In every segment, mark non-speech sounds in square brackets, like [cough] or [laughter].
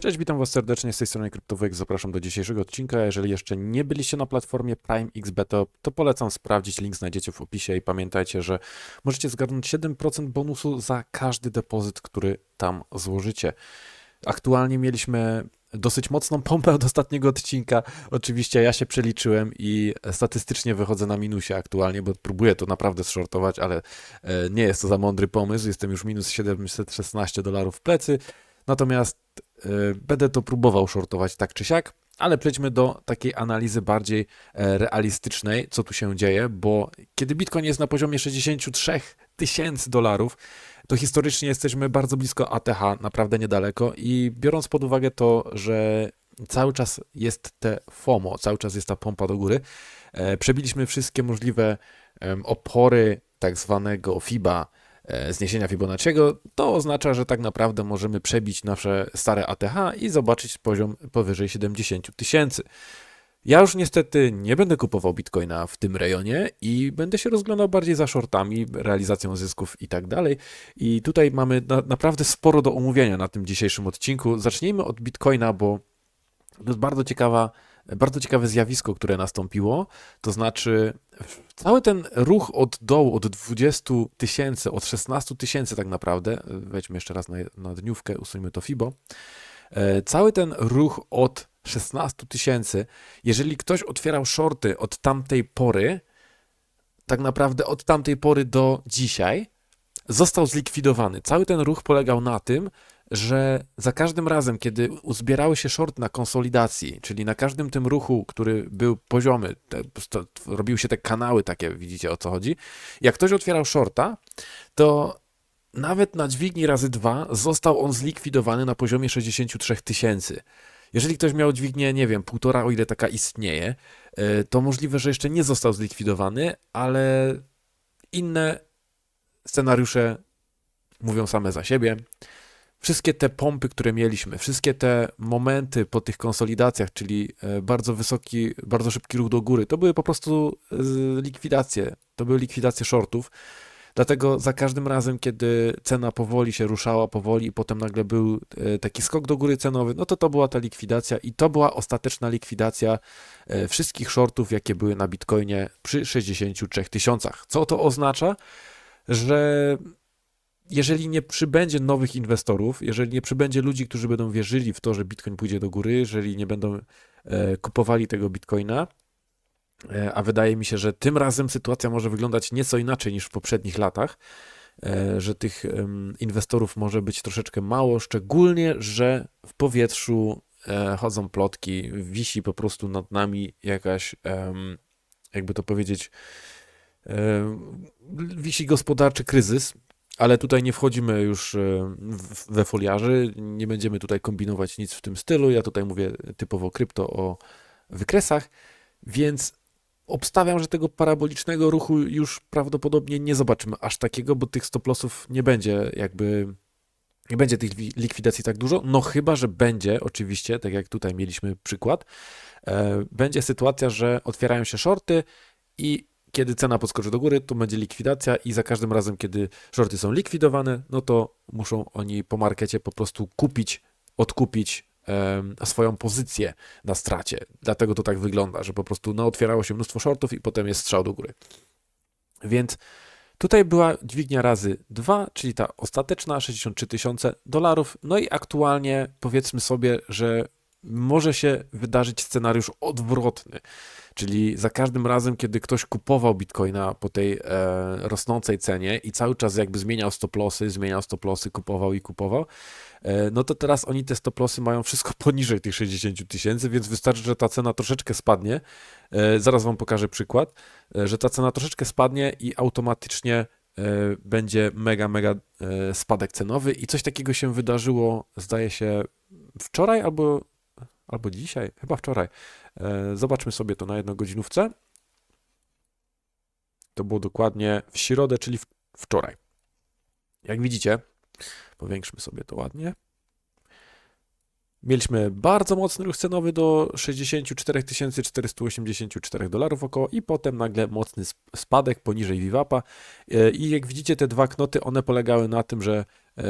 Cześć, witam Was serdecznie z tej strony Kryptowek. Zapraszam do dzisiejszego odcinka. Jeżeli jeszcze nie byliście na platformie Prime XBT, to polecam sprawdzić. Link znajdziecie w opisie i pamiętajcie, że możecie zgarnąć 7% bonusu za każdy depozyt, który tam złożycie. Aktualnie mieliśmy dosyć mocną pompę od ostatniego odcinka. Oczywiście ja się przeliczyłem i statystycznie wychodzę na minusie aktualnie, bo próbuję to naprawdę shortować, ale e, nie jest to za mądry pomysł. Jestem już minus 716 dolarów w plecy. Natomiast będę to próbował shortować tak czy siak, ale przejdźmy do takiej analizy bardziej e, realistycznej, co tu się dzieje, bo kiedy Bitcoin jest na poziomie 63 tysięcy dolarów, to historycznie jesteśmy bardzo blisko ATH, naprawdę niedaleko i biorąc pod uwagę to, że cały czas jest te FOMO, cały czas jest ta pompa do góry, e, przebiliśmy wszystkie możliwe opory tak zwanego FIBA, zniesienia Fibonacciego, to oznacza, że tak naprawdę możemy przebić nasze stare ATH i zobaczyć poziom powyżej 70 tysięcy. Ja już niestety nie będę kupował bitcoina w tym rejonie i będę się rozglądał bardziej za shortami, realizacją zysków i tak dalej. I tutaj mamy na, naprawdę sporo do omówienia na tym dzisiejszym odcinku. Zacznijmy od bitcoina, bo to jest bardzo ciekawa, bardzo ciekawe zjawisko, które nastąpiło. To znaczy, cały ten ruch od dołu, od 20 tysięcy, od 16 tysięcy tak naprawdę, wejdźmy jeszcze raz na, na dniówkę, usuńmy to FIBO. E, Cały ten ruch od 16 tysięcy, jeżeli ktoś otwierał shorty od tamtej pory, tak naprawdę od tamtej pory do dzisiaj, został zlikwidowany. Cały ten ruch polegał na tym, że za każdym razem, kiedy uzbierały się shorty na konsolidacji, czyli na każdym tym ruchu, który był poziomy, te, to, robiły się te kanały takie, widzicie o co chodzi, jak ktoś otwierał shorta, to nawet na dźwigni razy dwa został on zlikwidowany na poziomie 63 tysięcy. Jeżeli ktoś miał dźwignię, nie wiem, półtora, o ile taka istnieje, y, to możliwe, że jeszcze nie został zlikwidowany, ale inne scenariusze mówią same za siebie. Wszystkie te pompy, które mieliśmy, wszystkie te momenty po tych konsolidacjach, czyli e, bardzo wysoki, bardzo szybki ruch do góry, to były po prostu e, likwidacje, to były likwidacje shortów. Dlatego za każdym razem, kiedy cena powoli się ruszała, powoli i potem nagle był e, taki skok do góry cenowy, no to to była ta likwidacja i to była ostateczna likwidacja wszystkich shortów, jakie były na Bitcoinie przy 63 tysiącach. Co to oznacza? Że jeżeli nie przybędzie nowych inwestorów, jeżeli nie przybędzie ludzi, którzy będą wierzyli w to, że Bitcoin pójdzie do góry, jeżeli nie będą e, kupowali tego Bitcoina, E, a wydaje mi się, że tym razem sytuacja może wyglądać nieco inaczej niż w poprzednich latach, e, że tych inwestorów może być troszeczkę mało, szczególnie, że w powietrzu chodzą plotki, wisi po prostu nad nami jakaś, jakby to powiedzieć, wisi gospodarczy kryzys, ale tutaj nie wchodzimy już e, we foliarzy, nie będziemy tutaj kombinować nic w tym stylu. Ja tutaj mówię typowo krypto o wykresach, więc obstawiam, że tego parabolicznego ruchu już prawdopodobnie nie zobaczymy aż takiego, bo tych stop lossów nie będzie jakby nie będzie tych wi- likwidacji tak dużo, no chyba, że będzie oczywiście, tak jak tutaj mieliśmy przykład, e, będzie sytuacja, że otwierają się shorty i kiedy cena podskoczy do góry, to będzie likwidacja i za każdym razem, kiedy shorty są likwidowane, no to muszą oni po markecie po prostu kupić, odkupić swoją pozycję na stracie. Dlatego to tak wygląda, że po prostu no, otwierało się mnóstwo shortów i potem jest strzał do góry. Więc tutaj była dźwignia razy 2, czyli ta ostateczna 63 tysiące dolarów. No i aktualnie powiedzmy sobie, że może się wydarzyć scenariusz odwrotny. Czyli za każdym razem, kiedy ktoś kupował bitcoina po tej e, rosnącej cenie i cały czas jakby zmieniał stop lossy, zmieniał stop lossy, kupował i kupował, e, no to teraz oni te stop lossy mają wszystko [laughs] poniżej tych 60 tysięcy, więc wystarczy, że ta cena troszeczkę spadnie. E, zaraz wam pokażę przykład, e, że ta cena troszeczkę spadnie i automatycznie e, będzie mega, mega e, spadek cenowy i coś takiego się wydarzyło, zdaje się, wczoraj albo, albo dzisiaj, chyba wczoraj. E, Zobaczmy sobie to na jednogodzinówce. To było dokładnie w środę, czyli wczoraj. Jak widzicie, powiększmy sobie to ładnie. Mieliśmy bardzo mocny ruch cenowy do 64 484 dolarów około i potem nagle mocny sp- spadek poniżej VWAP-a E, i jak widzicie te dwa knoty, one polegały na tym, że e,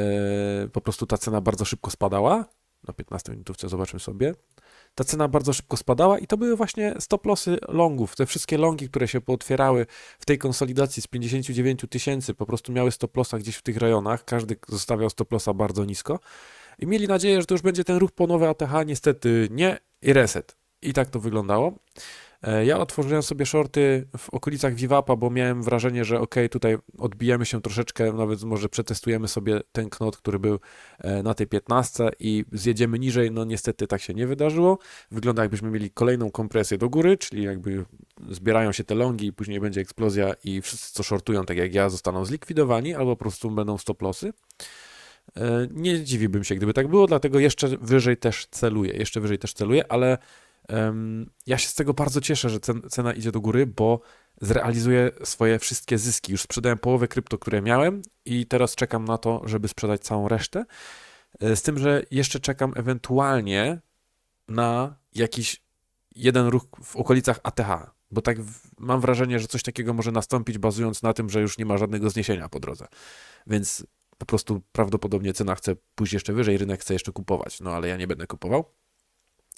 po prostu ta cena bardzo szybko spadała na 15 minutówce, zobaczmy sobie. Ta cena bardzo szybko spadała i to były właśnie stop lossy longów. Te wszystkie longi, które się pootwierały w tej konsolidacji z 59 tysięcy, po prostu miały stop lossa gdzieś w tych rejonach. Każdy zostawiał stop lossa bardzo nisko i mieli nadzieję, że to już będzie ten ruch po nowe ATH. Niestety nie i reset. I tak to wyglądało. E, Ja otworzyłem sobie shorty w okolicach Vivapa, bo miałem wrażenie, że ok, tutaj odbijemy się troszeczkę, nawet może przetestujemy sobie ten knot, który był e, na tej 15 i zjedziemy niżej. No niestety tak się nie wydarzyło. Wygląda jakbyśmy mieli kolejną kompresję do góry, czyli jakby zbierają się te longi i później będzie eksplozja i wszyscy, co shortują, tak jak ja, zostaną zlikwidowani albo po prostu będą stop lossy. E, Nie dziwiłbym się, gdyby tak było, dlatego jeszcze wyżej też celuję, jeszcze wyżej też celuję, ale ja się z tego bardzo cieszę, że cen, cena idzie do góry, bo zrealizuję swoje wszystkie zyski. Już sprzedałem połowę krypto, które miałem i teraz czekam na to, żeby sprzedać całą resztę. E, Z tym, że jeszcze czekam ewentualnie na jakiś jeden ruch w okolicach ATH, bo tak mam wrażenie, że coś takiego może nastąpić, bazując na tym, że już nie ma żadnego zniesienia po drodze. Więc po prostu prawdopodobnie cena chce pójść jeszcze wyżej, rynek chce jeszcze kupować, no ale ja nie będę kupował.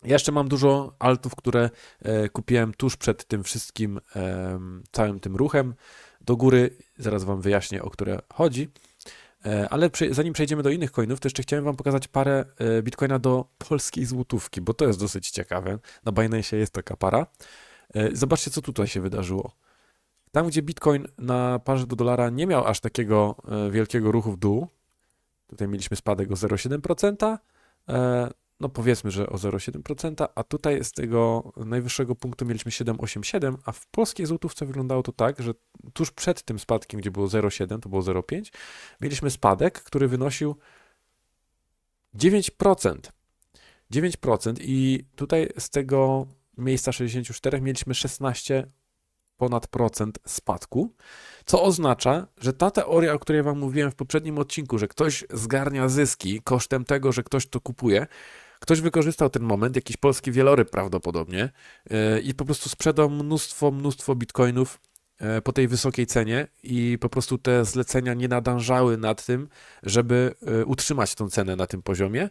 Ja jeszcze mam dużo altów, które e, kupiłem tuż przed tym wszystkim, całym tym ruchem do góry. Zaraz Wam wyjaśnię, o które chodzi. E, ale zanim przejdziemy do innych coinów, to jeszcze chciałem Wam pokazać parę e, bitcoina do polskiej złotówki, bo to jest dosyć ciekawe. Na Binance jest taka para. Zobaczcie, co tutaj się wydarzyło. Tam, gdzie Bitcoin na parze do dolara nie miał aż takiego wielkiego ruchu w dół, tutaj mieliśmy spadek o 0,7%, e, no powiedzmy, że o 0,7%, a tutaj z tego najwyższego punktu mieliśmy 7,87, a w polskiej złotówce wyglądało to tak, że tuż przed tym spadkiem, gdzie było 0,7, to było 0,5, mieliśmy spadek, który wynosił 9%. 9% i tutaj z tego miejsca 64 mieliśmy 16 ponad procent spadku, co oznacza, że ta teoria, o której Wam mówiłem w poprzednim odcinku, że ktoś zgarnia zyski kosztem tego, że ktoś to kupuje, ktoś wykorzystał ten moment, jakiś polski wieloryb prawdopodobnie yy, i po prostu sprzedał mnóstwo, mnóstwo bitcoinów yy, po tej wysokiej cenie i po prostu te zlecenia nie nadążały nad tym, żeby yy, utrzymać tą cenę na tym poziomie,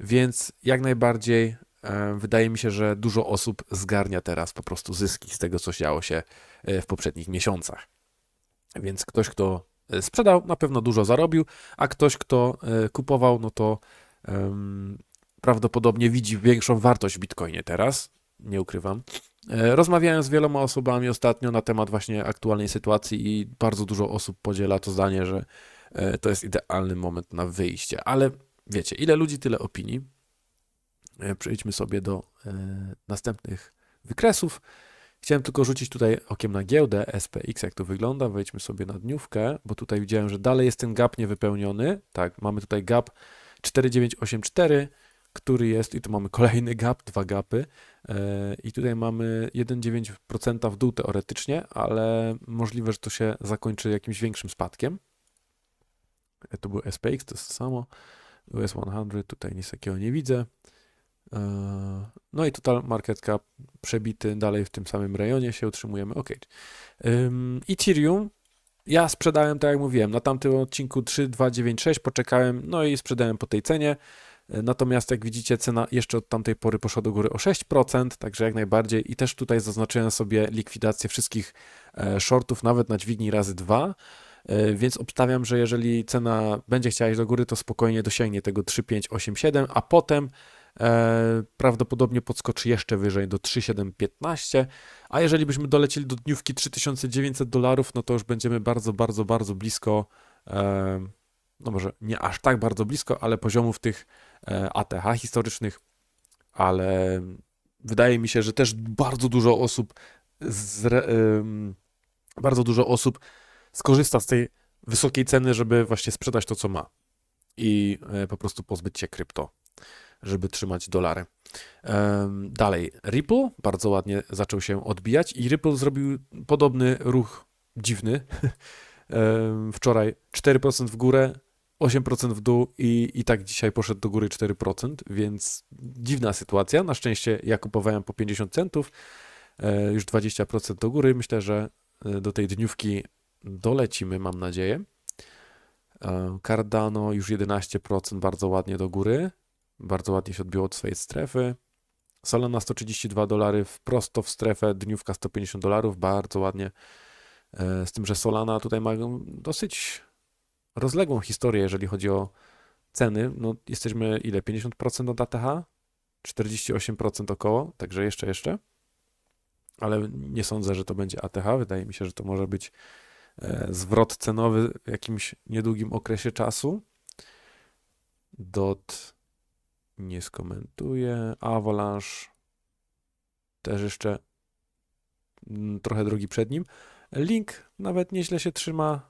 więc jak najbardziej e, wydaje mi się, że dużo osób zgarnia teraz po prostu zyski z tego, co działo się e, w poprzednich miesiącach. Więc ktoś, kto e, sprzedał, na pewno dużo zarobił, a ktoś, kto e, kupował, no to prawdopodobnie widzi większą wartość w Bitcoinie teraz, nie ukrywam. E, Rozmawiałem z wieloma osobami ostatnio na temat właśnie aktualnej sytuacji i bardzo dużo osób podziela to zdanie, że e, to jest idealny moment na wyjście. Ale wiecie, ile ludzi, tyle opinii. E, Przejdźmy sobie do następnych wykresów. Chciałem tylko rzucić tutaj okiem na giełdę SPX, jak to wygląda. Wejdźmy sobie na dniówkę, bo tutaj widziałem, że dalej jest ten gap niewypełniony. Tak, mamy tutaj gap 4984, który jest, i tu mamy kolejny gap, dwa gapy. E, I tutaj mamy 1,9% w dół teoretycznie, ale możliwe, że to się zakończy jakimś większym spadkiem. E, To był SPX, to jest to samo. US 100, tutaj nic takiego nie widzę. E, No i total market cap przebity dalej w tym samym rejonie się utrzymujemy. Ok. Ethereum. Ja sprzedałem, tak jak mówiłem, na tamtym odcinku 3296 poczekałem, no i sprzedałem po tej cenie. Natomiast jak widzicie, cena jeszcze od tamtej pory poszła do góry o 6%, także jak najbardziej. I też tutaj zaznaczyłem sobie likwidację wszystkich e, shortów, nawet na dźwigni razy 2. E, Więc obstawiam, że jeżeli cena będzie chciała iść do góry, to spokojnie dosięgnie tego 3587, a potem e, prawdopodobnie podskoczy jeszcze wyżej do 3715. A jeżeli byśmy dolecieli do dniówki 3900 dolarów, no to już będziemy bardzo, bardzo, bardzo blisko, no może nie aż tak bardzo blisko, ale poziomów tych ATH historycznych, ale wydaje mi się, że też bardzo dużo osób bardzo dużo osób skorzysta z tej wysokiej ceny, żeby właśnie sprzedać to, co ma i e, po prostu pozbyć się krypto, żeby trzymać dolary. Dalej, Ripple bardzo ładnie zaczął się odbijać i Ripple zrobił podobny ruch dziwny. [laughs] Wczoraj 4% w górę, 8% w dół i, i tak dzisiaj poszedł do góry 4%, więc dziwna sytuacja. Na szczęście ja kupowałem po 50 centów, e, już 20% do góry. Myślę, że e, do tej dniówki dolecimy, mam nadzieję. E, Cardano już 11% bardzo ładnie do góry. Bardzo ładnie się odbiło od swojej strefy. Solana 132 dolary, prosto w strefę, dniówka 150 dolarów, bardzo ładnie. Z tym, że Solana tutaj ma dosyć rozległą historię, jeżeli chodzi o ceny. No, jesteśmy ile? 50% od ATH? 48% około, także jeszcze, jeszcze. Ale nie sądzę, że to będzie ATH. Wydaje mi się, że to może być e, zwrot cenowy w jakimś niedługim okresie czasu. Dot nie skomentuje. Avalanche też jeszcze mm, trochę drogi przed nim. Link nawet nieźle się trzyma.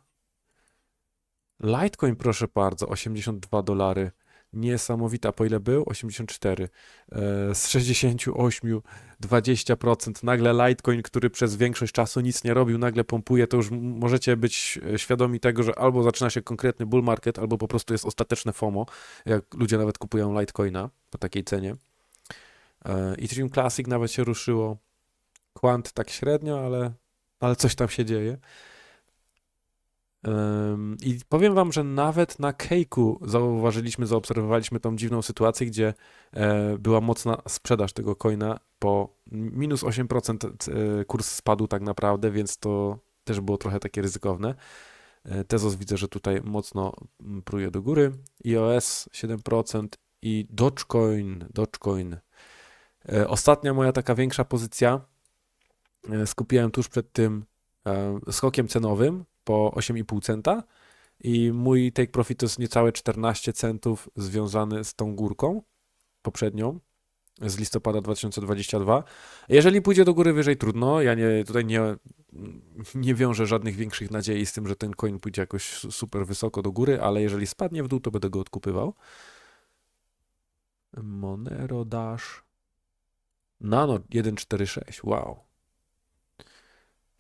Litecoin, proszę bardzo, 82 dolary. Niesamowita, po ile był? 84. E, Z 68, 20%. Nagle Litecoin, który przez większość czasu nic nie robił, nagle pompuje. To już możecie być e, świadomi tego, że albo zaczyna się konkretny bull market, albo po prostu jest ostateczne FOMO, jak ludzie nawet kupują Litecoina po takiej cenie. E, Ethereum Classic nawet się ruszyło. Quant tak średnio, ale, ale coś tam się dzieje. I powiem wam, że nawet na Cake'u zauważyliśmy, zaobserwowaliśmy tą dziwną sytuację, gdzie e, była mocna sprzedaż tego coina po minus 8% e, kurs spadł tak naprawdę, więc to też było trochę takie ryzykowne. E, Tezos widzę, że tutaj mocno mm, pruje do góry. iOS 7% i Dogecoin, Dogecoin. Ostatnia moja taka większa pozycja skupiłem tuż przed tym skokiem cenowym po 8,5 centa i mój take profit to jest niecałe 14 centów związany z tą górką poprzednią z listopada 2022. Jeżeli pójdzie do góry wyżej, trudno. Ja nie, tutaj nie, nie wiążę żadnych większych nadziei z tym, że ten coin pójdzie jakoś su- super wysoko do góry, ale jeżeli spadnie w dół, to będę go odkupywał. Monero Dash Nano 146, wow.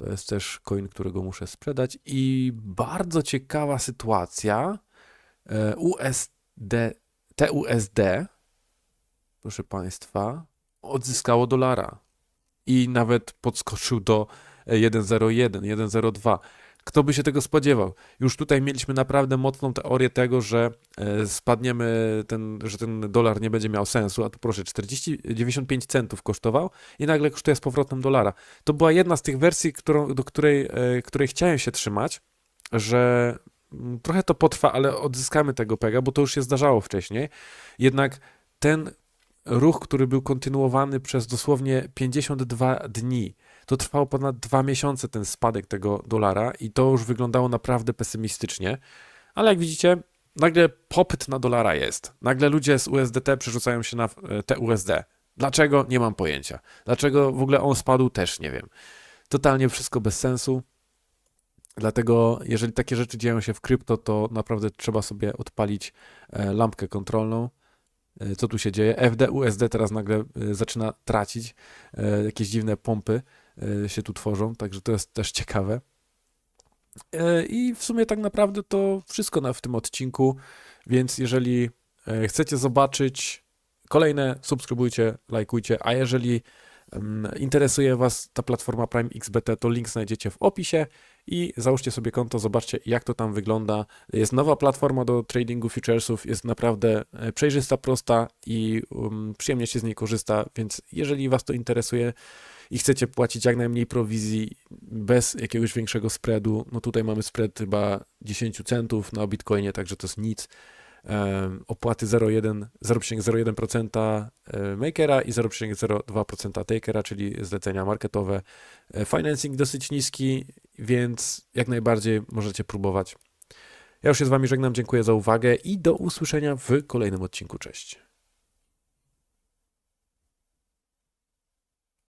To jest też coin, którego muszę sprzedać. I bardzo ciekawa sytuacja. E, USD, TUSD, proszę Państwa, odzyskało dolara. I nawet podskoczył do e, 1,01, 1,02. Kto by się tego spodziewał? Już tutaj mieliśmy naprawdę mocną teorię tego, że e, spadniemy, ten, że ten dolar nie będzie miał sensu, a tu proszę, 40, 95 centów kosztował i nagle kosztuje z powrotem dolara. To była jedna z tych wersji, którą, do której, e, której chciałem się trzymać, że mm, trochę to potrwa, ale odzyskamy tego pega, bo to już się zdarzało wcześniej. Jednak ten ruch, który był kontynuowany przez dosłownie 52 dni, to trwało ponad dwa miesiące ten spadek tego dolara i to już wyglądało naprawdę pesymistycznie. Ale jak widzicie, nagle popyt na dolara jest. Nagle ludzie z USDT przerzucają się na e, TUSD. Dlaczego? Nie mam pojęcia. Dlaczego w ogóle on spadł? Też nie wiem. Totalnie wszystko bez sensu. Dlatego, jeżeli takie rzeczy dzieją się w krypto, to naprawdę trzeba sobie odpalić e, lampkę kontrolną. E, Co tu się dzieje? FD, USD teraz nagle zaczyna tracić. Jakieś dziwne pompy się tu tworzą, także to jest też ciekawe. E, I w sumie tak naprawdę to wszystko na, w tym odcinku, więc jeżeli e, chcecie zobaczyć kolejne, subskrybujcie, lajkujcie, a jeżeli interesuje Was ta platforma Prime XBT, to link znajdziecie w opisie i załóżcie sobie konto, zobaczcie jak to tam wygląda. Jest nowa platforma do tradingu futuresów, jest naprawdę e, przejrzysta, prosta i um, przyjemnie się z niej korzysta, więc jeżeli Was to interesuje i chcecie płacić jak najmniej prowizji bez jakiegoś większego spreadu, no tutaj mamy spread chyba 10 centów na Bitcoinie, także to jest nic. Opłaty 0,1 0,01% e, makera i 0,02% takera, czyli zlecenia marketowe. E, Financing dosyć niski, więc jak najbardziej możecie próbować. Ja już się z Wami żegnam, dziękuję za uwagę i do usłyszenia w kolejnym odcinku. Cześć.